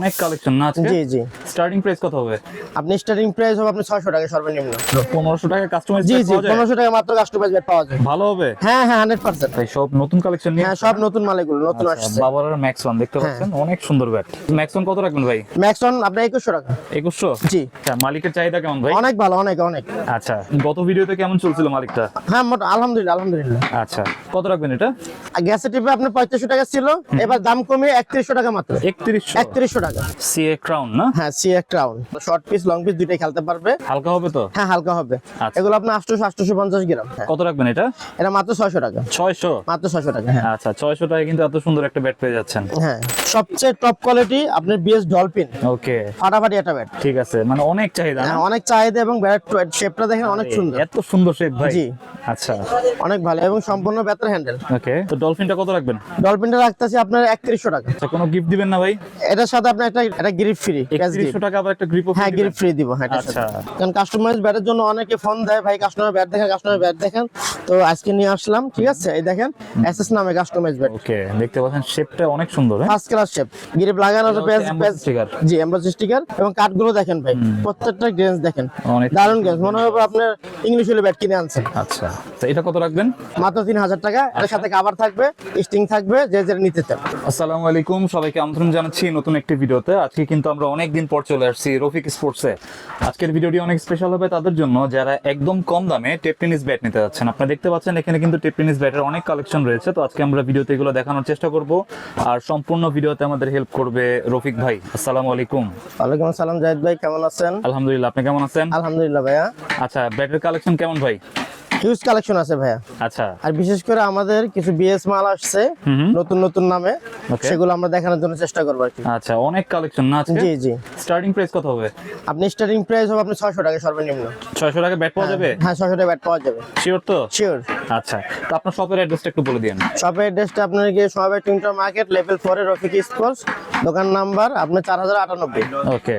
অনেক কালেকশন না আজকে? জি জি। স্টার্টিং প্রাইস কত হবে? আপনি স্টার্টিং প্রাইস হবে আপনি ছয়শো টাকা সর্বনিম্ন। পনেরোশো টাকা কাস্টমাইজ জি জি পনেরোশো টাকা মাত্র কাস্টমাইজ বেড পাওয়া যায়। ভালো হবে? হ্যাঁ হ্যাঁ হান্ড্রেড পার্সেন্ট তাই সব নতুন কালেকশন নিয়ে? হ্যাঁ সব নতুন মাল এগুলো নতুন আচ্ছা, আসছে। বাবার ম্যাক্স ওয়ান দেখতে হ্যাঁ। পাচ্ছেন? অনেক সুন্দর ব্যাট। ম্যাক্স ওয়ান কত রাখবেন ভাই? ম্যাক্সন আপনার একুশশো টাকা। একুশশো? জি। আচ্ছা মালিকের চাহিদা কেমন ভাই? অনেক ভালো অনেক অনেক। আচ্ছা গত ভিডিওতে কেমন চলছিল মালিকটা? হ্যাঁ মোট আলহামদুলিল্লাহ আলহামদুলিল্লাহ। আচ্ছা কত রাখবেন এটা? গ্যাসের টিপে আপনার পঁয়ত্রিশশো টাকা ছিল এবার দাম কমে একত্রিশশো টাকা মাত্র। একত্রিশশো? একত্রিশশো টাকা। সিএ ক্রাউন না? হ্যাঁ round short piece long piece দুইটাই খেলতে পারবে। হালকা হবে তো? হ্যাঁ হালকা হবে। আচ্ছা। এগুলো আপনার আটশোশো আটশোশো পঞ্চাশ গ্রাম। হ্যাঁ। কত রাখবেন এটা? এটা মাত্র ছয়শো টাকা। ছয়শো? মাত্র ছয়শো টাকা হ্যাঁ। আচ্ছা ছয়শো টাকা কিন্তু এত সুন্দর একটা ব্যাট পেয়ে যাচ্ছেন। হ্যাঁ। সবচেয়ে টপ কোয়ালিটি আপনার বিএস ডলফিন ওকে ফাটাফাটি একটা ব্যাট ঠিক আছে মানে অনেক চাহিদা হ্যাঁ অনেক চাহিদা এবং ব্যাট শেপটা দেখেন অনেক সুন্দর। এত সুন্দর শেপ ভাই। জি। আচ্ছা। অনেক ভালো এবং সম্পূর্ণ ব্যাটার হ্যান্ডেল ওকে তো ডলফিনটা কত রাখবেন? ডলফিনটা রাখতেছি আপনার একত্রিশশো টাকা। আচ্ছা কোনো গিফট দিবেন না ভাই? এটার সাথে আপনার একটা একটা গ্রিপ ফ্রি একত্রিশশো টাকা আবার একটা গ্রিপ হ্যাঁ গ্রিপ ফ্রি দিব হ্যাঁ আচ্ছা। কারণ কাস্টমাইজ ব্যাটের জন্য অনেকে ফোন দেয় ভাই কাস্টমার ব্যাট দেখেন কাস্টমার ব্যাট দেখেন। তো আজকে নিয়ে আসলাম ঠিক আছে? এই দেখেন এসএস নামে কাস্টমাইজ ব্যাট ওকে দেখতে পাচ্ছেন শেপটা অনেক সুন্দর ফার্স্ট ক্লাস শেপ গ্রিপ লাগানো এটা পেজ পেজ sticker। জি এমব্রয়ডারি স্টিকার এবং কাঠগুলো দেখেন ভাই প্রত্যেকটা গ্রেন্স দেখেন। অনেক দারুণ গ্রেন্স মনে হবে আপনার ইংলিশ হলে ব্যাট কিনে আনছেন। আচ্ছা। তো এটা কত রাখবেন? মাত্র তিন হাজার টাকা। এর সাথে কাভার থাকবে স্টিং থাকবে যে যেটা নিতে চান। আসসালামু আলাইকুম সবাইকে আমন্ত্রণ জানাচ্ছি নতুন একটি ভিডিওতে। আজকে কিন্তু আমরা অনেক দিন পর চলে আসছি রফিক স্পোর্টসে আজকের ভিডিওটি অনেক স্পেশাল হবে তাদের জন্য যারা একদম কম দামে টেপ টেনিস ব্যাট নিতে যাচ্ছেন। আপনারা দেখতে পাচ্ছেন এখানে কিন্তু টেপ টেনিস ব্যাটের অনেক কালেকশন রয়েছে। তো আজকে আমরা ভিডিওতে এগুলো দেখানোর চেষ্টা করব। আর সম্পূর্ণ ভিডিওতে আমাদের হেল্প করবে রফিক ভাই। আসসালামু আলাইকুম। ওয়ালাইকুম আসসালাম জাহিদ ভাই কেমন আছেন? আলহামদুলিল্লাহ আপনি কেমন আছেন? আলহামদুলিল্লাহ ভাইয়া। আচ্ছা ব্যাটের কালেকশন কেমন ভাই? হিউজ কালেকশন আছে ভাইয়া। আচ্ছা। আর বিশেষ করে আমাদের কিছু বিএস মাল আসছে। নতুন নতুন নামে. সেগুলো আমরা দেখানোর জন্য চেষ্টা করব আর কি। আচ্ছা অনেক কালেকশন না আজকে? জি জি। স্টার্টিং প্রাইস কত হবে? আপনি স্টার্টিং প্রাইস হবে আপনি ছয়শো টাকা সর্বনিম্ন। ছয়শো টাকা ব্যাট পাওয়া যাবে? হ্যাঁ ছয়শো টাকা ব্যাট পাওয়া যাবে। শিওর তো? শিওর আচ্ছা তো আপনার শপের অ্যাড্রেসটা একটু বলে দিন শপের অ্যাড্রেসটা আপনার গিয়ে সবাই টুইন্টার মার্কেট লেভেল ফোরে রফিক স্পোর্টস দোকান নাম্বার আপনার চার হাজার আটানব্বই। ওকে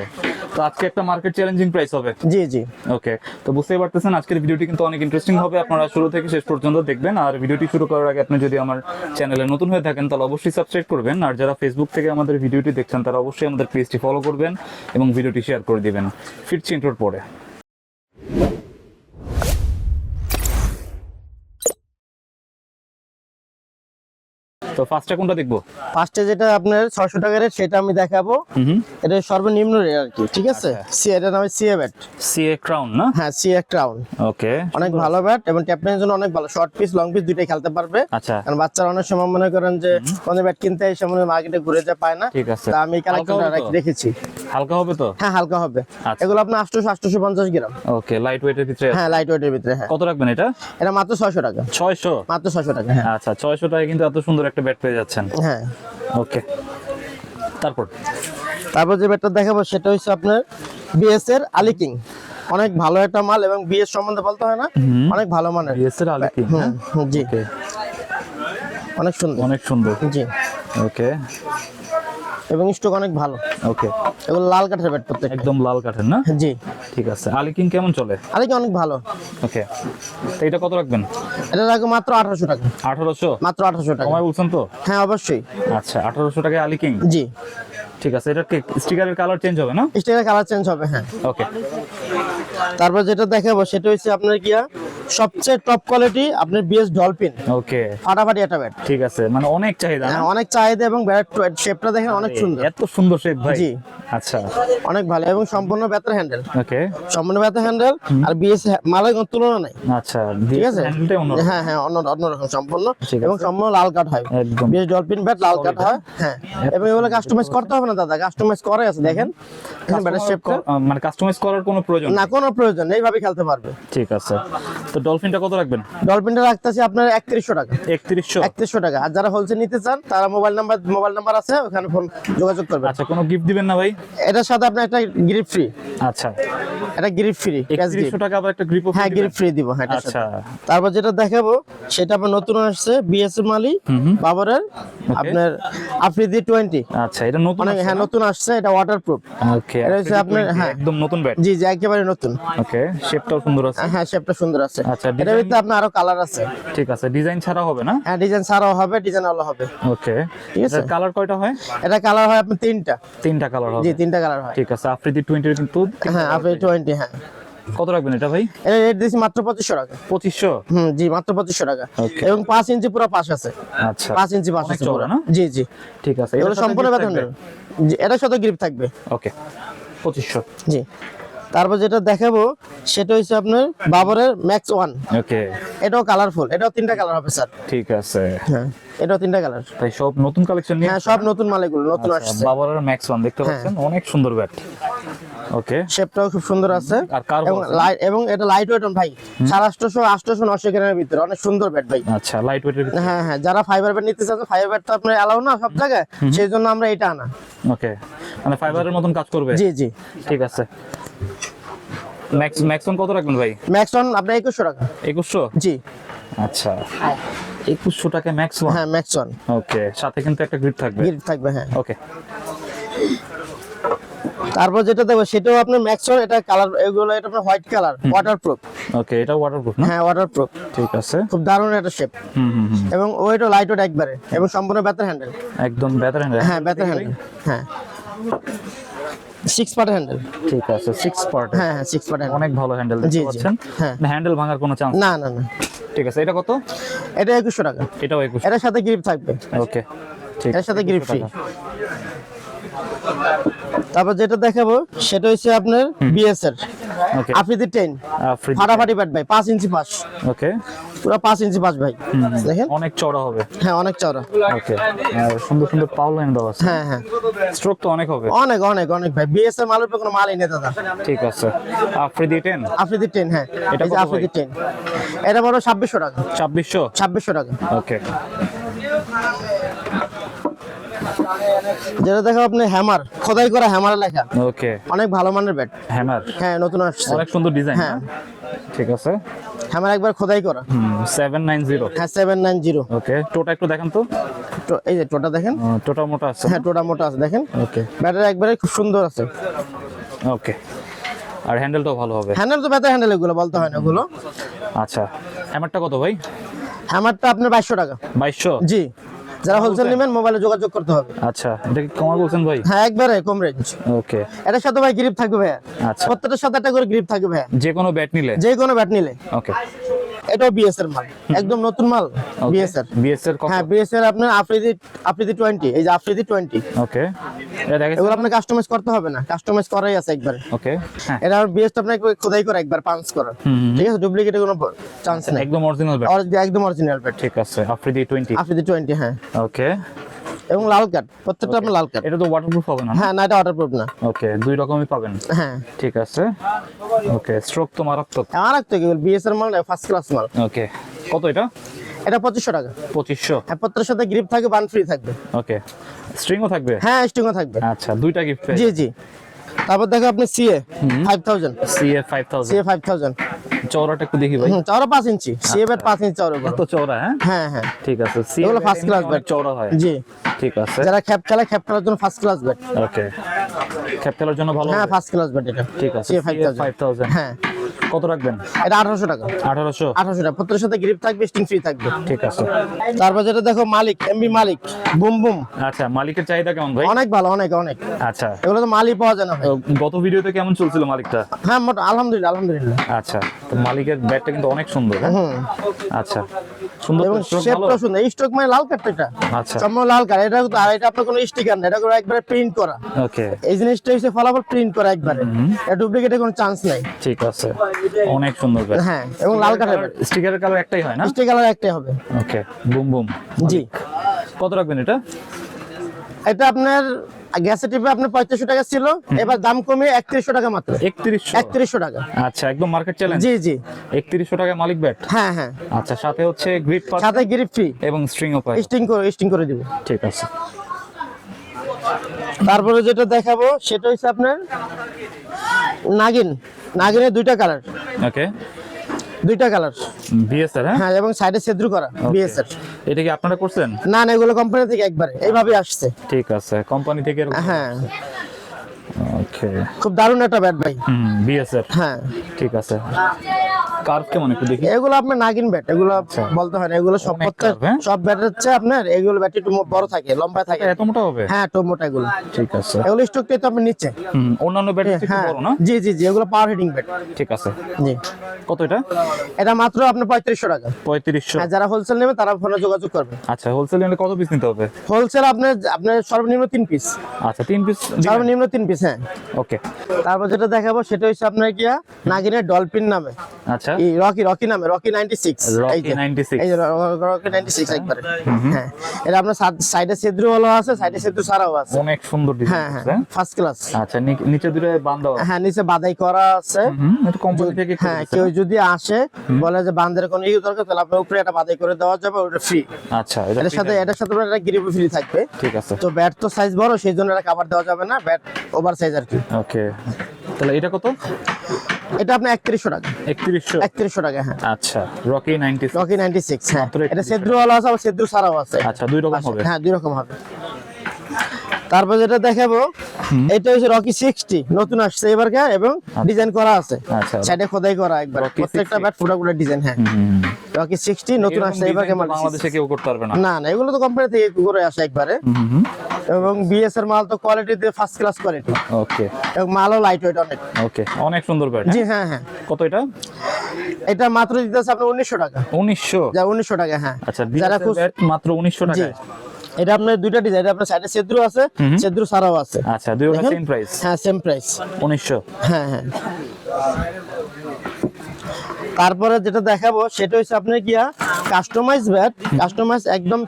তো আজকে একটা মার্কেট চ্যালেঞ্জিং প্রাইস হবে। জি জি। ওকে তো বুঝতেই পারতেছেন আজকের ভিডিওটি কিন্তু অনেক ইন্টারেস্টিং হবে। আপনারা শুরু থেকে শেষ পর্যন্ত দেখবেন আর ভিডিওটি শুরু করার আগে আপনি যদি আমার চ্যানেলে নতুন হয়ে থাকেন তাহলে অবশ্যই সাবস্ক্রাইব করবেন। আর যারা ফেসবুক থেকে আমাদের ভিডিওটি দেখছেন তারা অবশ্যই আমাদের পেজটি ফলো করবেন এবং ভিডিওটি শেয়ার করে দিবেন। ফিরছি ইন্টোর পরে। তো ফার্স্টে কোনটা দেখব? ফার্স্টে যেটা আপনার ছয়শো টাকা রেট সেটা আমি দেখাবো। এটা সর্বনিম্ন রেট আর কি ঠিক আছে? সি এটা নামে সিএ ব্যাট সিএ ক্রাউন না? হ্যাঁ সিএ ক্রাউন ওকে। অনেক ভালো ব্যাট এবং জন্য অনেক ভালো। শর্ট পিস লং পিস দুইটাই খেলতে পারবে। আচ্ছা। কারণ বাচ্চারা অনেক সময় মনে করেন যে কোন ব্যাট কিনতে এসে মনে মার্কেটে ঘুরে যা পায় না। ঠিক আছে। আমি কালেকশনটা রেখেছি। হালকা হবে তো? হ্যাঁ হালকা হবে। আচ্ছা। এগুলো আপনার আটশোশো আটশোশো পঞ্চাশ গ্রাম। ওকে লাইট ওয়েটের ভিতরে হ্যাঁ লাইট ওয়েটের ভিতরে হ্যাঁ। কত রাখবেন এটা? এটা মাত্র ছয়শো টাকা। ছয়শো? মাত্র ছয়শো টাকা হ্যাঁ। আচ্ছা ছয়শো টাকায় কিন্তু এত সুন্দর একটা ব্যাট পেয়ে যাচ্ছেন। হ্যাঁ। ওকে। তারপর? তারপর যে ব্যাটটা দেখাবো সেটা হচ্ছে আপনার বিএস এর আলি কিং। অনেক ভালো একটা মাল এবং বিএস সম্বন্ধে বলতে হয় না? অনেক ভালো মানের। বিএসএর আলিকি হুম, হুম, জি। অনেক সুন্দর। অনেক সুন্দর। জি। ওকে। এবং স্টক অনেক ভালো। ওকে এগুলো লাল কাঠের ব্যাট প্রত্যেক একদম লাল কাঠের না? জি। ঠিক আছে। আলিকিং কেমন চলে? আলি কিং অনেক ভালো। ওকে তো এটা কত রাখবেন? এটা রাখো মাত্র আঠারোশো টাকা। আঠারোশো? মাত্র আঠারোশো টাকা। কমায় বলছেন তো? হ্যাঁ অবশ্যই। আচ্ছা আঠারোশো টাকায় আলিকিং জি। ঠিক আছে এটা স্টিকারের কালার চেঞ্জ হবে না? স্টিকার কালার চেঞ্জ হবে হ্যাঁ। ওকে তারপর যেটা দেখাবো সেটা হচ্ছে আপনার গিয়া সবচেয়ে টপ কোয়ালিটি আপনার বিএস ডলফিন ওকে ফাটাফাটি একটা ব্যাট ঠিক আছে মানে অনেক চাহিদা হ্যাঁ, অনেক চাহিদা এবং ব্যাট শেপটা দেখেন অনেক সুন্দর। এত সুন্দর শেপ ভাই। জি। আচ্ছা। অনেক ভালো এবং সম্পূর্ণ ব্যাটার হ্যান্ডেল ওকে সম্পূর্ণ ব্যাটার হ্যান্ডেল আর বিএস মালের কোনো তুলনা নাই। আচ্ছা ঠিক আছে? অন্য হ্যাঁ হ্যাঁ অন্য অন্যরকম সম্পূর্ণ এবং সম্পূর্ণ লাল কাঠ হয়। একদম। বিএস ডলফিন ব্যাট লাল কাঠ হয় হ্যাঁ। এবং এগুলো কাস্টমাইজ করতে হবে না দাদা কাস্টমাইজ করে আছে দেখেন। ব্যাটার শেপটা মানে কাস্টমাইজ করার কোনো প্রয়োজন না কোনো প্রয়োজন এইভাবে খেলতে পারবে। ঠিক আছে। তো ডলফিনটা কত রাখবেন? ডলফিনটা রাখতেছি আপনার একত্রিশশো টাকা। একত্রিশশো? একত্রিশশো টাকা। আর যারা হোলসেল নিতে চান তারা মোবাইল নাম্বার মোবাইল নাম্বার আছে ওখানে ফোন যোগাযোগ করবেন। আচ্ছা কোনো গিফট দিবেন না ভাই? এটার সাথে আপনার একটা গ্রিপ ফ্রি আচ্ছা। এটা গ্রিপ ফ্রি ক্যাশ গ্রিপ একত্রিশশো টাকা আবার একটা গ্রিপ হ্যাঁ গ্রিপ ফ্রি দিব হ্যাঁ আচ্ছা। তারপর যেটা দেখাবো সেটা আপনার নতুন আসছে বিএস মালি বাবরের আপনার আফ্রিদি টোয়েন্টি। আচ্ছা এটা নতুন অনেক হ্যাঁ নতুন আসছে এটা ওয়াটারপ্রুফ ওকে এটা হচ্ছে আপনার, হ্যাঁ। একদম নতুন ব্যাট জি জি একেবারে নতুন। ওকে শেপটাও সুন্দর আছে। হ্যাঁ শেপটা সুন্দর আছে। আচ্ছা, এটার ভিতরে আপনার আরও কালার আছে। ঠিক আছে ডিজাইন ছাড়া হবে না? হ্যাঁ ডিজাইন ছাড়াও হবে ডিজাইন আলো হবে। ওকে ঠিক আছে। কালার কয়টা হয়? এটা কালার হয় আপনার তিনটা। তিনটা কালার হবে। জি তিনটা কালার হয়। ঠিক আছে আফ্রিদি টোয়েন্টির কিন্তু হ্যাঁ আপনি টোয়েন্টি হ্যাঁ। কত রাখবেন এটা ভাই? এটা রেট দিয়েছি মাত্র টাকা। হুম জি মাত্র টাকা। এবং ইঞ্চি পুরো পাশ আছে। আচ্ছা। ইঞ্চি পাশ আছে পুরো। জি জি। ঠিক আছে এগুলো সম্পূর্ণ বেতন এটা শত গ্রিপ থাকবে। ওকে জি। তারপর যেটা দেখাবো সেটা হচ্ছে আপনার বাবরের ম্যাক্স ওয়ান ওকে এটাও কালারফুল এটাও তিনটা কালার হবে স্যার। ঠিক আছে। হ্যাঁ এটাও তিনটা কালার তাই সব নতুন কালেকশন নিয়ে? হ্যাঁ সব নতুন মাল এগুলো নতুন আসছে। বাবারের ম্যাক্স ওয়ান দেখতে হ্যাঁ। পাচ্ছেন অনেক সুন্দর ব্যাট ওকে শেপটাও খুব সুন্দর আছে। আর এবং লাইট এবং এটা লাইট ওয়েট ভাই সাড়ে আটশোশো আটশোশো নশো গ্রামের ভিতরে অনেক সুন্দর ব্যাট ভাই। আচ্ছা লাইট ওয়েটের হ্যাঁ হ্যাঁ যারা ফাইবার ব্যাট নিতে চাচ্ছে ফাইবার ব্যাট তো আপনার অ্যালাউ না সব জায়গায় সেই জন্য আমরা এটা আনা। ওকে মানে ফাইবারের মতন কাজ করবে? জি জি। ঠিক আছে। ম্যাক্স ম্যাক্স ওয়ান কত রাখবেন ভাই? ম্যাক্স ওয়ান আপনার একুশশো টাকা। একুশশো? জি। আচ্ছা। একুশশো টাকা ম্যাক্স হ্যাঁ ম্যাক্স ওয়ান ওকে সাথে কিন্তু একটা গ্রিপ থাকবে। গিফট থাকবে হ্যাঁ। ওকে তারপর যেটা দেবো সেটাও আপনার ম্যাক্স ওয়ান এটা কালার এগুলো এটা আপনার হোয়াইট কালার ওয়াটারপ্রুফ ওকে এটা ওয়াটারপ্রুফ না? হ্যাঁ ওয়াটারপ্রুফ ঠিক আছে। খুব দারুণ একটা শেপ হুম হুম হুম। এবং ওইটা লাইট ওয়েট একবারে এবং সম্পূর্ণ বেতার হ্যান্ডেল একদম বেটার হ্যান্ড হ্যাঁ বেতার হ্যান্ডেল হ্যাঁ। সিক্স পার্ট হ্যান্ডেল ঠিক আছে সিক্স পার্ট হ্যাঁ হ্যাঁ সিক্স পার্ট অনেক ভালো হ্যান্ডেল জি, দেখতে পাচ্ছেন। হ্যাঁ। হ্যান্ডেল ভাঙার কোনো চান্স না না না। ঠিক আছে এটা কত? এটা টাকা। এটাও এটার সাথে গ্রিপ থাকবে। ওকে ঠিক। সাথে 2100 গ্রিপ ফ্রি টাকা। তারপর যেটা দেখাবো সেটা হচ্ছে আপনার বিএস এর ওকে আফ্রিদি টেন ফাটাফাটি ব্যাট ভাই পাঁচ ইঞ্চি পাশ ওকে পুরো পাঁচ ইঞ্চি পাশ ভাই। দেখেন? অনেক চড়া হবে। হ্যাঁ অনেক চওড়া। ওকে সুন্দর সুন্দর পাওয়ার লাইন দেওয়া আছে। হ্যাঁ হ্যাঁ। স্ট্রোক তো অনেক হবে। অনেক অনেক অনেক ভাই। বিএস এর মালের কোনো মালই নেই দাদা। ঠিক আছে। আফ্রিদি টেন আফ্রিদি টেন হ্যাঁ। এটা আফ্রিদি? টেন এটা বড় ছাব্বিশশো টাকা। ছাব্বিশশো? ছাব্বিশশো টাকা। ওকে যেটা দেখো আপনি হ্যামার খোদাই করা হ্যামার লেখা। ওকে অনেক ভালো মানের ব্যাট হ্যামার হ্যাঁ নতুন আসছে। অনেক সুন্দর ডিজাইন হ্যাঁ। ঠিক আছে। হ্যামার একবার খোদাই করা। সেভেন নাইন জিরো হ্যাঁ সেভেন নাইন জিরো ওকে টোটা একটু দেখেন তো। তো এই যে টোটা দেখেন? টোটা মোটা আছে। হ্যাঁ টোটা মোটা আছে দেখেন। ওকে ব্যাটারি একবারে খুব সুন্দর আছে। ওকে আর হ্যান্ডেলটাও ভালো হবে। হ্যান্ডেল তো ব্যাটারি হ্যান্ডেল এগুলো বলতে হয় না ওগুলো আচ্ছা। হ্যামারটা কত ভাই? হ্যামারটা আপনার বাইশশো টাকা। বাইশশো? জি। যারা হোলসেল নেবেন মোবাইলে যোগাযোগ করতে হবে। আচ্ছা এটা কি কমা বলছেন ভাই? হ্যাঁ একবারে কম রেঞ্জ ওকে এটার সাথে ভাই গ্রিপ থাকবে ভাই আচ্ছা। প্রত্যেকটার সাথে একটা করে গ্রিপ থাকবে ভাই যে কোনো ব্যাট নিলে? যে কোনো ব্যাট নিলে। ওকে এটাও বিএসআর মাল। একদম নতুন মাল বিএস এর। বিএস এর কত? হ্যাঁ বিএসআর আপনার আফ্রিদি আফ্রিদি টোয়েন্টি এই যে আফ্রিদি টোয়েন্টি ওকে এটা দেখেন এগুলো আপনার কাস্টমাইজ করতে হবে না। কাস্টমাইজ করাই আছে একবার। ওকে হ্যাঁ। এটা বিএস আপনার একবার খোদাই করে একবার পাঞ্চ করা ঠিক আছে? ডুপ্লিকেটে কোনো চান্স নেই। একদম অরিজিনাল ব্যাট একদম অরিজিনাল ব্যাট ঠিক আছে। আফ্রিদি টোয়েন্টি আফ্রিদি টোয়েন্টি হ্যাঁ। ওকে এবং লাল কার্ড প্রত্যেকটা আপনার লাল কার্ড। এটা তো ওয়াটারপ্রুফ হবে না হ্যাঁ না এটা ওয়াটারপ্রুফ না। ওকে দুই রকমই পাবেন। হ্যাঁ। ঠিক আছে। ওকে স্ট্রোক তো মারাত্মক। আমার রাখতে কি বিএস এর মাল ফার্স্ট ক্লাস মাল। ওকে কত এটা? এটা পঁচিশশো টাকা। পঁচিশশো। হ্যাঁ সাথে গ্রিপ থাকবে বান ফ্রি থাকবে। ওকে স্ট্রিংও থাকবে? হ্যাঁ স্ট্রিংও থাকবে। আচ্ছা দুইটা গিফট জি জি। তারপর দেখো আপনি CA five thousand CA five thousand CA five thousand চৌড়াটা একটু দেখি ভাই। চওড়া পাঁচ ইঞ্চি সিএ ব্যাট পাঁচ ইঞ্চি চওড়া এত চওড়া হ্যাঁ? হ্যাঁ হ্যাঁ। ঠিক আছে এগুলো ফার্স্ট ক্লাস ব্যাট চওড়া হয়। জি। ঠিক আছে। যারা খ্যাপ খেলা খ্যাপ খেলার জন্য ফার্স্ট ক্লাস ব্যাট ওকে ক্যাপ খেলার জন্য ভালো হ্যাঁ ফার্স্ট ক্লাস ব্যাট এটা। ঠিক আছে CA five CA thousand five thousand হ্যাঁ। কত রাখবেন? এটা আঠারোশো টাকা। আঠারোশো? আঠারোশো টাকা। প্রত্যেকের সাথে গ্রিপ থাকবে স্টিং ফ্রি থাকবে। ঠিক আছে। তারপর যেটা দেখো মালিক এমবি মালিক বুম বুম। আচ্ছা মালিকের চাহিদা কেমন ভাই? অনেক ভালো অনেক অনেক। আচ্ছা। এগুলো তো মালিক পাওয়া যায় না গত ভিডিওতে কেমন চলছিল মালিকটা? হ্যাঁ আলহামদুলিল্লাহ আলহামদুলিল্লাহ। আচ্ছা তো মালিকের ব্যাটটা কিন্তু অনেক সুন্দর হ্যাঁ? আচ্ছা। সুন্দর এবং তো, stroke ভালো? শেপটা সুন্দর। এই মানে লাল এটা। আচ্ছা। সম্পূর্ণ লাল কার্ড এটা আর এটা আপনার কোনো স্টিকার না এটা করে একবারে প্রিন্ট করা। ওকে এই জিনিসটা হচ্ছে ফলাফল প্রিন্ট করা একবারে। এটা ডুপ্লিকেটের কোনো চান্স নাই। ঠিক আছে। অনেক সুন্দর ব্যাট হ্যাঁ এবং লাল কার্ডের স্টিকারের কালার একটাই হয় না? স্টিক কালার একটাই হবে। ওকে বুম বুম জি। কত রাখবেন এটা? এটা আপনার গ্যাসের টিপে আপনার পঁয়ত্রিশশো টাকা ছিল। এবার দাম কমে একত্রিশশো টাকা মাত্র। একত্রিশশো। একত্রিশশো টাকা। আচ্ছা একদম মার্কেট চ্যালেঞ্জ জি জি। একত্রিশশো টাকা মালিক ব্যাট হ্যাঁ হ্যাঁ। আচ্ছা সাথে হচ্ছে গ্রিপ সাথে গ্রিপ ফ্রি এবং স্ট্রিংও পাই স্টিং করে করে দিব। ঠিক আছে। তারপরে যেটা দেখাবো সেটা হচ্ছে আপনার নাগিন। নাগিনের দুইটা কালার ওকে দুইটা কালার। বিএসআর হ্যাঁ? হ্যাঁ এবং সাইডে ছেদ্রু করা বিএসআর এটা কি আপনারা করছেন? না না এগুলো কোম্পানি থেকে একবারে এইভাবে আসছে। ঠিক আছে কোম্পানি থেকে হ্যাঁ। ওকে খুব দারুণ একটা ব্যাট ভাই। বিএসআর হ্যাঁ। ঠিক আছে। কার্ভ কেমন একটু দেখি? এগুলো আপনার নাগিন ব্যাট এগুলো বলতে হয় না এগুলো সব হ্যাঁ? সব ব্যাট হচ্ছে আপনার এগুলো ব্যাট একটু বড় থাকে লম্বা থাকে। এত মোটা হবে? হ্যাঁ টোমোটা এগুলো। ঠিক আছে। এগুলো স্টকটাই তো নিচ্ছে অন্যান্য ব্যাটারি থেকে হ্যাঁ। বড় না? জি জি জি এগুলো পাওয়ার হিটিং ব্যাট ঠিক আছে। জি। কত এটা? এটা মাত্র আপনার পঁয়ত্রিশশো টাকা। পঁয়ত্রিশশো। হ্যাঁ যারা হোলসেল নেবে তারা ফোনে যোগাযোগ করবে। আচ্ছা হোলসেল নিলে কত পিস নিতে হবে? হোলসেল আপনার আপনার সর্বনিম্ন তিন পিস আচ্ছা তিন পিস সর্বনিম্ন তিন পিস হ্যাঁ। ওকে তারপর যেটা দেখাবো সেটা হচ্ছে আপনার গিয়া নাগিনের ডলফিন নামে। আচ্ছা এই রকি রকি নামে রকি নাইনটি সিক্স Rocky 96 এই রকি নাইনটি সিক্স একবারে। হ্যাঁ। এটা আপনার সাইডে সেদ্রু ভালো আছে সাইডে সেদ্রু ছাড়াও আছে। অনেক সুন্দর ডিজাইন হ্যাঁ ফার্স্ট ক্লাস আচ্ছা নিচে দুটো বান্ধা হ্যাঁ নিচে বাদাই করা আছে। এটা কোম্পানি থেকে হ্যাঁ কেউ যদি আসে বলে যে বান্দের কোনো ইয়ে দরকার তাহলে আপনার উপরে একটা বাদাই করে দেওয়া যাবে ওটা ফ্রি আচ্ছা এটা এটার সাথে এটার সাথে আপনার একটা গ্রিপ ফ্রি থাকবে। ঠিক আছে। তো ব্যাট তো সাইজ বড় সেই জন্য এটা কাভার দেওয়া যাবে না ব্যাট ওভার সাইজ আর কি। ওকে তাহলে এটা কত? এটা আপনার একত্রিশশো টাকা। একত্রিশশো? একত্রিশশো টাকা হ্যাঁ। আচ্ছা Rocky ninety Rocky ninety six হ্যাঁ। এটা 31 সেদ্রু আছে আবার সেদ্রু সারাও আছে। আচ্ছা দুই রকম হবে। হ্যাঁ দুই রকম হবে। তারপর যেটা দেখাবো এটা হচ্ছে রকি সিক্সটি নতুন আসছে এবার কে এবং ডিজাইন করা আছে। আচ্ছা। সাইডে খোদাই করা একবার। প্রত্যেকটা ব্যাট ফুটা ফুটা ডিজাইন হ্যাঁ। রকি সিক্সটি নতুন আসছে এবার design তো বাংলাদেশে কেউ করতে পারবে না। না না এগুলো তো কোম্পানি থেকে করে আসে একবারে। এবং বিএস এর মাল তো কোয়ালিটি দিয়ে ফার্স্ট ক্লাস কোয়ালিটি ওকে এবং মালও লাইট ওয়েট অনেক। ওকে অনেক সুন্দর ব্যাট জি হ্যাঁ হ্যাঁ। কত এটা? এটা মাত্র দিতেছে আপনার উনিশশো টাকা। উনিশশো? যা উনিশশো টাকা হ্যাঁ। আচ্ছা যারা খুব মাত্র উনিশশো জি। টাকায়। এটা আপনার দুইটা ডিজাইন এটা আপনার সাইডে সেদ্রু আছে সেদ্রু ছাড়াও আছে। আচ্ছা দুইটা সেম প্রাইস হ্যাঁ সেম প্রাইস উনিশশো? হ্যাঁ হ্যাঁ। তারপরে যেটা দেখাবো সেটা হচ্ছে আপনার গিয়া কাস্টমাইজ ব্যাট কাস্টমাইজ একদম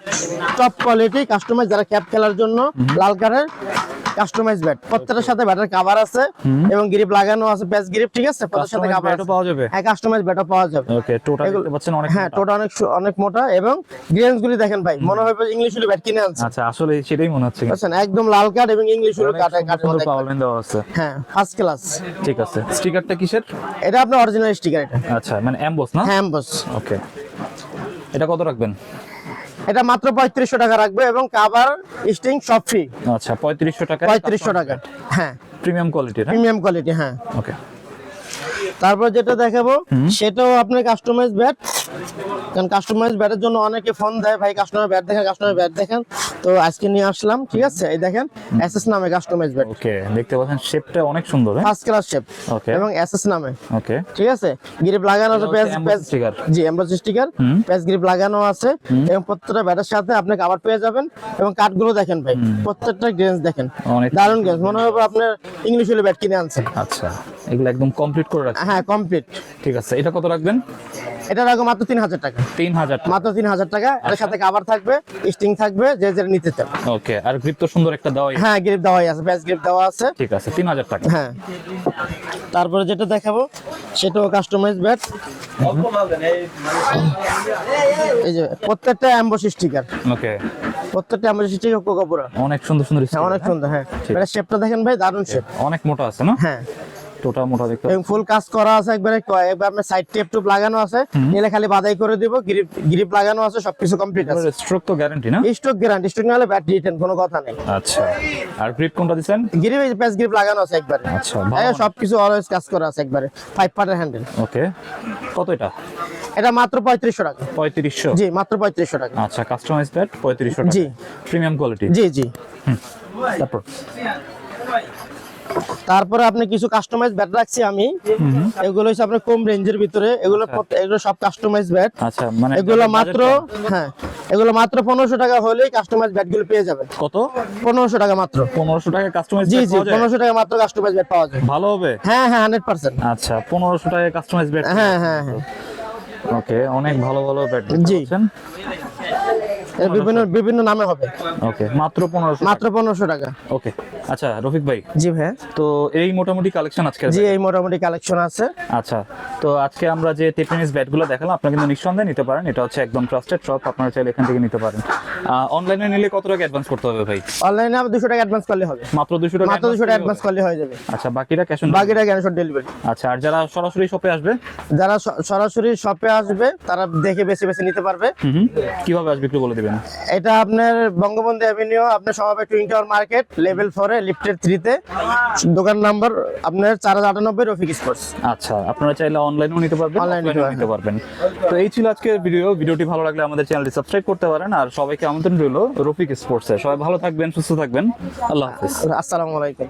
টপ কোয়ালিটি কাস্টমাইজ যারা ক্যাপ খেলার জন্য লাল কালার কাস্টমাইজ ব্যাট প্রত্যেকটার সাথে ব্যাটের কাভার আছে এবং গ্রিপ লাগানো আছে প্যাচ গ্রিপ ঠিক আছে? প্রত্যেকটার সাথে কাভার ও পাওয়া যাবে? হ্যাঁ কাস্টমাইজ ব্যাটও পাওয়া যাবে। ওকে টোটাল দেখতে পাচ্ছেন অনেক হ্যাঁ মোটা। টোটা অনেক অনেক মোটা এবং গ্রেন্স গুলি দেখেন ভাই মনে হয় ইংলিশ উলি ব্যাট কিনে আনছে। আচ্ছা আসলে সেটাই মনে হচ্ছে। বুঝছেন? একদম লাল কার্ড এবং ইংলিশ উলি কাটে কাটে পাওয়ার দেওয়া আছে। হ্যাঁ ফার্স্ট ক্লাস ঠিক আছে। স্টিকারটা কিসের? এটা আপনার অরিজিনাল স্টিকার এটা। আচ্ছা মানে অ্যাম্বস না? হ্যাঁ বস ওকে এটা কত রাখবেন? এটা মাত্র পঁয়ত্রিশশো টাকা রাখবে এবং কাভার স্টিং সব ফ্রি আচ্ছা পঁয়ত্রিশশো টাকা পঁয়ত্রিশশো টাকা। হ্যাঁ। প্রিমিয়াম কোয়ালিটির প্রিমিয়াম কোয়ালিটি হ্যাঁ। ওকে তারপর যেটা দেখাবো সেটাও আপনার কাস্টমাইজ ব্যাট কারণ কাস্টমাইজ ব্যাটের জন্য অনেকে ফোন দেয় ভাই কাস্টমার ব্যাট দেখেন কাস্টমার ব্যাট দেখেন। তো আজকে নিয়ে আসলাম ঠিক আছে? এই দেখেন এসএস নামে কাস্টমাইজ ব্যাট ওকে দেখতে পাচ্ছেন শেপটা অনেক সুন্দর ফার্স্ট ক্লাস শেপ ওকে এবং এসএস নামে। ওকে ঠিক আছে? গ্রিপ লাগানো আছে প্যাচ প্যাচ sticker। জি এমব্রস স্টিকার প্যাচ গ্রিপ লাগানো আছে। এবং প্রত্যেকটা ব্যাটের সাথে আপনি কাভার পেয়ে যাবেন। এবং কাঠগুলো দেখেন ভাই প্রত্যেকটা গ্রেন্স দেখেন। দারুণ গ্রেন্স মনে হবে আপনার ইংলিশ হলে ব্যাট কিনে আনছেন। আচ্ছা। এগুলো একদম কমপ্লিট করে রাখছেন হ্যাঁ কমপ্লিট ঠিক আছে এটা কত রাখবেন? এটা রাখো মাত্র তিন হাজার টাকা। তিন হাজার মাত্র তিন হাজার টাকা এর সাথে কাভার থাকবে স্টিং থাকবে যে যেটা নিতে চান। ওকে আর গ্রিপ তো সুন্দর একটা দেওয়াই হ্যাঁ গ্রিপ দেওয়াই আছে ব্যাচ গ্রিপ দেওয়া আছে। ঠিক আছে তিন হাজার টাকা। হ্যাঁ। তারপরে যেটা দেখাবো সেটাও কাস্টমাইজ ব্যাট এই যে প্রত্যেকটা অ্যাম্বস স্টিকার ওকে প্রত্যেকটা অ্যাম্বস স্টিকার কোকাপুরা অনেক সুন্দর সুন্দর হ্যাঁ অনেক সুন্দর হ্যাঁ। এটা শেপটা দেখেন ভাই দারুণ শেপ অনেক মোটা আছে না? হ্যাঁ। টোটা মোটা দেখতে এবং ফুল কাজ করা আছে একবারে একবার আপনার সাইড টেপ টুপ লাগানো আছে। নিলে খালি বাদাই করে দিব গ্রিপ গ্রিপ লাগানো আছে সবকিছু কমপ্লিট আছে। স্ট্রোক তো গ্যারান্টি না? স্টক গ্যারান্টি স্টক না হলে ব্যাট রিটার্ন কোনো কথা নেই। আচ্ছা। আর গ্রিপ কোনটা দিছেন গ্রিপ এই প্যাচ গ্রিপ লাগানো আছে একবারে। আচ্ছা হ্যাঁ সবকিছু অলওয়েজ কাজ করা আছে একবারে। ফাইভ পার্টের হ্যান্ডেল ওকে। কত এটা? এটা মাত্র পঁয়ত্রিশশো টাকা। পঁয়ত্রিশশো? জি মাত্র পঁয়ত্রিশশো টাকা। আচ্ছা কাস্টমাইজ প্যাড পঁয়ত্রিশশো টাকা। জি। প্রিমিয়াম কোয়ালিটি জি জি। তারপর? তারপরে আপনি কিছু কাস্টমাইজ ব্যাট রাখছি আমি। এগুলো হচ্ছে আপনার কম রেঞ্জের ভিতরে। এগুলো এগুলো সব কাস্টমাইজ ব্যাট আচ্ছা মানে এগুলো মাত্র হ্যাঁ এগুলো মাত্র পনেরোশো টাকা হলেই কাস্টমাইজ ব্যাটগুলো পেয়ে যাবেন। কত? পনেরোশো টাকা মাত্র। পনেরোশো টাকা কাস্টমাইজ জি জি পনেরোশো টাকা মাত্র কাস্টমাইজ ব্যাট পাওয়া যায়। ভালো হবে? হ্যাঁ হ্যাঁ হান্ড্রেড পার্সেন্ট আচ্ছা পনেরোশো টাকা কাস্টমাইজ ব্যাট হ্যাঁ হ্যাঁ হ্যাঁ। ওকে অনেক ভালো ভালো ব্যাট জি। বিভিন্ন বিভিন্ন নামে হবে। ওকে মাত্র পনেরোশো মাত্র পনেরোশো টাকা। ওকে। আচ্ছা রফিক ভাই। জি ভাই। তো এই মোটামুটি কালেকশন আজকে জি এই মোটামুটি কালেকশন আছে। আচ্ছা তো আজকে আমরা যে টেপিনিস ব্যাটগুলো দেখালাম আপনারা কিন্তু নিঃসন্দেহে নিতে পারেন। এটা হচ্ছে একদম ট্রাস্টেড শপ আপনারা চাইলে এখান থেকে নিতে পারেন। অনলাইনে নিলে কত টাকা অ্যাডভান্স করতে হবে ভাই? অনলাইনে আবার দুশো টাকা অ্যাডভান্স করলে হবে। মাত্র দুশো টাকা মাত্র দুশো টাকা অ্যাডভান্স করলে হয়ে যাবে। আচ্ছা বাকিটা ক্যাশ অন বাকিটা ক্যাশ অন ডেলিভারি আচ্ছা আর যারা সরাসরি শপে আসবে? যারা সরাসরি শপে আসবে তারা দেখে বেছে বেছে নিতে পারবে। কীভাবে আসবে একটু বলে দিবেন? এটা আপনার বঙ্গবন্ধু অ্যাভিনিউ আপনার সমাবে টুইন টাওয়ার মার্কেট লেভেল ফোরে লিফটের থ্রিতে। দোকান নাম্বার আপনার চার হাজার আটানব্বই রফিক স্পোর্টস আচ্ছা আপনারা চাইলে অনলাইনেও নিতে পারবেন অনলাইনও নিতে পারবেন। তো এই ছিল আজকের ভিডিও ভিডিওটি ভালো লাগলে আমাদের চ্যানেলটি সাবস্ক্রাইব করতে পারেন। আর সবাইকে আমন্ত্রণ রইল রফিক স্পোর্টসে। সবাই ভালো থাকবেন সুস্থ থাকবেন। আল্লাহ হাফিজ। আসসালামু আলাইকুম।